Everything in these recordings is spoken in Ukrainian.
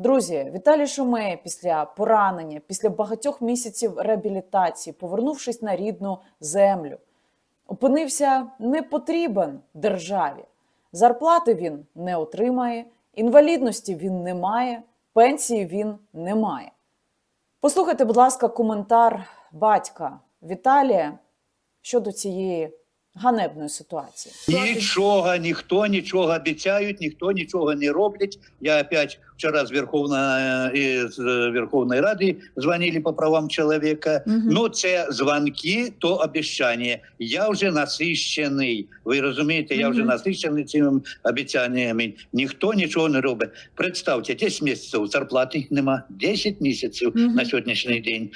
Друзі, Віталій Шумей після поранення, після багатьох місяців реабілітації, повернувшись на рідну землю, опинився не потрібен державі. Зарплати він не отримає, інвалідності він не має, пенсії він не має. Послухайте, будь ласка, коментар батька Віталія щодо цієї ганебної ситуації. Нічого, ніхто нічого обіцяють, ніхто нічого не роблять. Я опять вчора з Верховної, з Верховної Ради дзвонили по правам чоловіка. Мгм. Ну, це дзвонки, то обіцяння. Я вже насищений. Ви розумієте, я вже Мгм. насищений цими обіцяннями. Ніхто нічого не робить. Представте, 10 місяців зарплати нема. 10 місяців Мгм. на сьогоднішній день.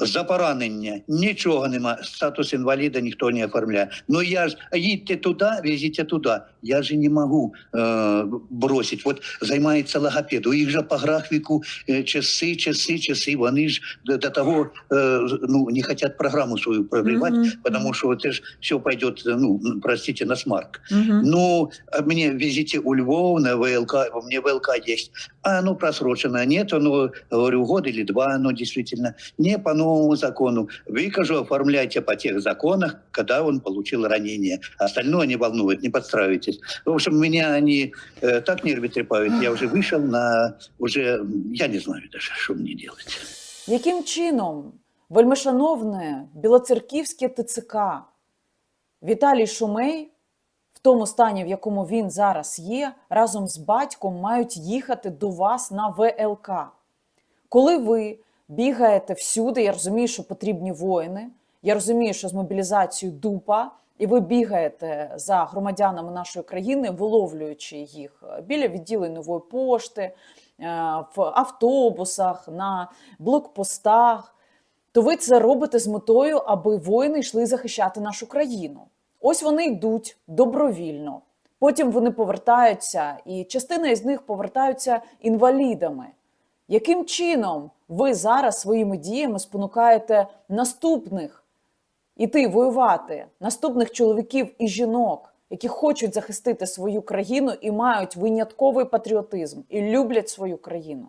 За поранення нічого нема. Статус інваліда ніхто не оформляє. Ну я ж їдьте туди, везіть туди. Я ж не можу е, бросити. От займається логопед. У їх же по графіку е, часи, часи, часи. Вони ж до, до того е, ну не хочуть програму свою проривати, Мгм. потому что это же все пойдет, ну простите, на смарк. Мгм. Ну, а мне везите у Львова на ВЛК, у меня ВЛК есть. А, ну, просрочено. Нет, ну, говорю, год или два, ну, действительно. Не по новому закону. Вы, кажу, оформляйте по тех законах, когда он получил ранение. Остальное не волнует, не подстраивайтесь. В общем, меня они э, так нервы трепают. Я уже вышел на, уже, я не знаю даже, что мне делать. Яким чином вельмишановне білоцерківське ТЦК Віталій Шумей, в тому стані, в якому він зараз є, разом з батьком мають їхати до вас на ВЛК? Коли ви бігаєте всюди, я розумію, що потрібні воїни, я розумію, що з мобілізацією дупа, і ви бігаєте за громадянами нашої країни, виловлюючи їх біля відділень нової пошти, е, в автобусах, на блокпостах, то ви це робите з метою, аби воїни йшли захищати нашу країну. Ось вони йдуть добровільно. Потім вони повертаються, і частина із них повертаються інвалідами. Яким чином ви зараз своїми діями спонукаєте наступних іти воювати, наступних чоловіків і жінок, які хочуть захистити свою країну і мають винятковий патріотизм і люблять свою країну,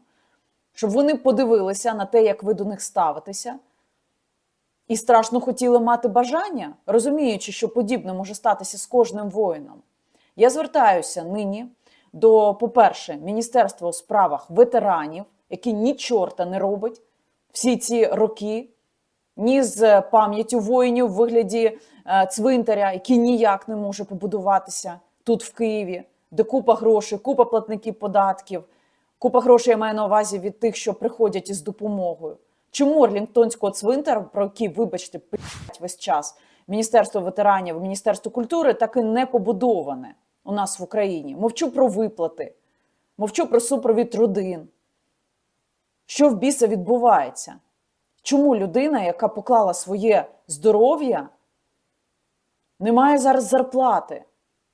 щоб вони подивилися на те, як ви до них ставитеся, і страшно хотіли мати бажання, розуміючи, що подібне може статися з кожним воїном. Я звертаюся нині до, по-перше, Міністерства у справах ветеранів, які ні чорта не робить всі ці роки, ні з пам'яттю воїнів в вигляді е, цвинтаря, який ніяк не може побудуватися тут, в Києві, де купа грошей, купа платників податків, купа грошей я маю на увазі від тих, що приходять із допомогою. Чому Орлінгтонського цвинтару, про який, вибачте, пи***ть весь час Міністерство ветеранів, Міністерство культури так і не побудоване у нас в Україні? Мовчу про виплати, мовчу про супровід родин. Що в біса відбувається? Чому людина, яка поклала своє здоров'я, не має зараз зарплати?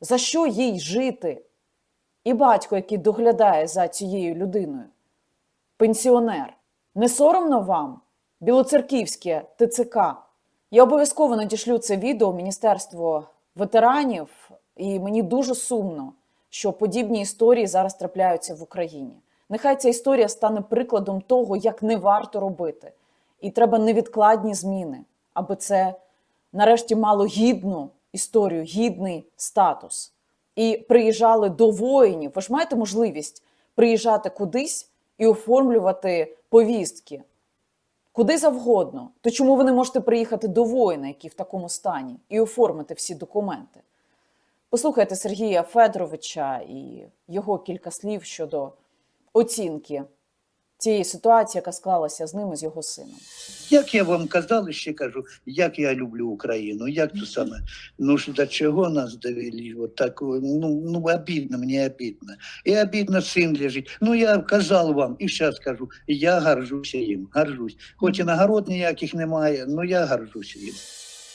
За що їй жити? І батько, який доглядає за цією людиною, пенсіонер. Не соромно вам, білоцерківське ТЦК? Я обов'язково надішлю це відео Міністерство ветеранів, і мені дуже сумно, що подібні історії зараз трапляються в Україні. Нехай ця історія стане прикладом того, як не варто робити. І треба невідкладні зміни, аби це нарешті мало гідну історію, гідний статус. І приїжджали до воїнів. Ви ж маєте можливість приїжджати кудись і оформлювати повістки куди завгодно. То чому ви не можете приїхати до воїна, який в такому стані, і оформити всі документи? Послухайте Сергія Федоровича і його кілька слів щодо оцінки цієї ситуації, яка склалася з ним і з його сином. Як я вам казав, ще кажу, як я люблю Україну, як то саме, ну ж до чого нас довели, вот так, ну, ну обідно, мені обідно. І обідно син лежить. Ну я казав вам, і зараз кажу, я горжуся їм, горжусь. Хоч і нагород ніяких немає, ну я горжуся їм.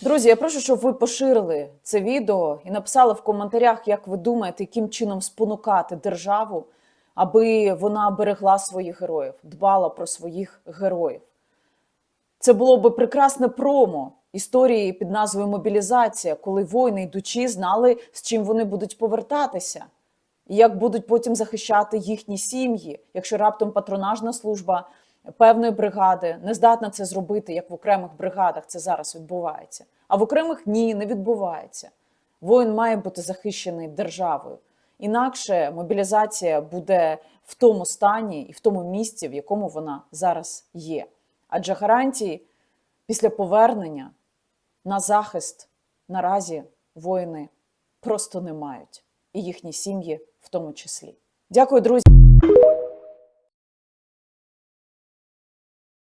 Друзі, я прошу, щоб ви поширили це відео і написали в коментарях, як ви думаєте, яким чином спонукати державу, аби вона берегла своїх героїв, дбала про своїх героїв. Це було би прекрасне промо історії під назвою Мобілізація, коли воїни, йдучи, знали, з чим вони будуть повертатися. І як будуть потім захищати їхні сім'ї, якщо раптом патронажна служба певної бригади не здатна це зробити, як в окремих бригадах це зараз відбувається. А в окремих ні, не відбувається. Воїн має бути захищений державою. Інакше мобілізація буде в тому стані і в тому місці, в якому вона зараз є. Адже гарантії після повернення на захист наразі воїни просто не мають, і їхні сім'ї в тому числі. Дякую, друзі.